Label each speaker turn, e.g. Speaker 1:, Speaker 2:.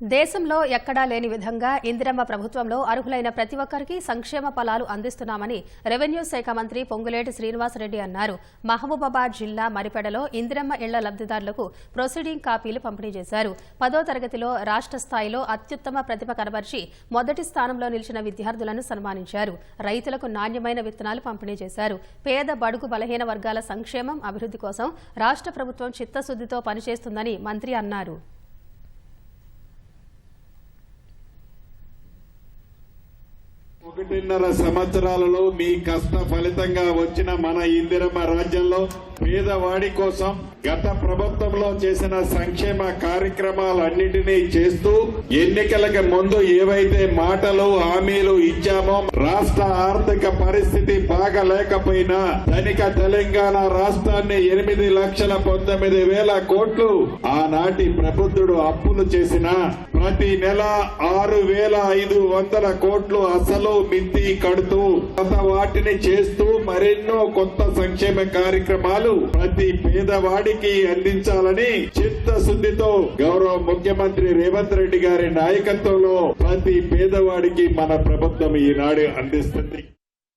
Speaker 1: దేశంలో ఎక్కడా లేని విధంగా ఇందిరమ్మ ప్రభుత్వంలో అర్హులైన ప్రతి ఒక్కరికి సంక్షేమ ఫలాలు అందిస్తున్నామని రెవెన్యూ శాఖ మంత్రి పొంగులేటి శ్రీనివాసరెడ్డి అన్నారు. మహబూబాబాద్ జిల్లా మరిపెడలో ఇందిరమ్మ ఇళ్ళ లబ్దిదారులకు ప్రొసీడింగ్ కాపీలు పంపిణీ చేశారు. పదో తరగతిలో రాష్ట్ర స్థాయిలో అత్యుత్తమ ప్రతిభ కనబర్చి మొదటి స్థానంలో నిలిచిన విద్యార్థులను సన్మానించారు. రైతులకు నాణ్యమైన విత్తనాలు పంపిణీ చేశారు. పేద బడుగు బలహీన వర్గాల సంక్షేమం అభివృద్ధి కోసం రాష్ట్ర ప్రభుత్వం చిత్తశుద్దితో పనిచేస్తుందని మంత్రి అన్నారు.
Speaker 2: ఒకటిన్నర సంవత్సరాలలో మీ కష్ట ఫలితంగా వచ్చిన మన ఇందిరమ్మ రాజ్యంలో పేదవాడి కోసం గత ప్రభుత్వంలో చేసిన సంక్షేమ కార్యక్రమాలన్నిటినీ చేస్తూ ఎన్నికలకు ముందు ఏవైతే మాటలు హామీలు ఇచ్చామో రాష్ట్ర ఆర్థిక పరిస్థితి బాగలేకపోయినా ధనిక తెలంగాణ రాష్ట్రాన్ని ఎనిమిది లక్షల పంతొమ్మిది వేల కోట్లు ఆనాటి ప్రబుద్ధుడు అప్పులు చేసిన ప్రతి నెల ఆరు వేల ఐదు వందల కోట్లు అసలు మిత్తి కడుతూ గత వాటిని చేస్తూ మరెన్నో కొత్త సంక్షేమ కార్యక్రమాలు ప్రతి పేదవాడికి అందించాలని చిత్తశుద్ధితో గౌరవ ముఖ్యమంత్రి రేవంత్ రెడ్డి గారి నాయకత్వంలో ప్రతి పేదవాడికి మన ప్రభుత్వం ఈనాడు అందిస్తుంది.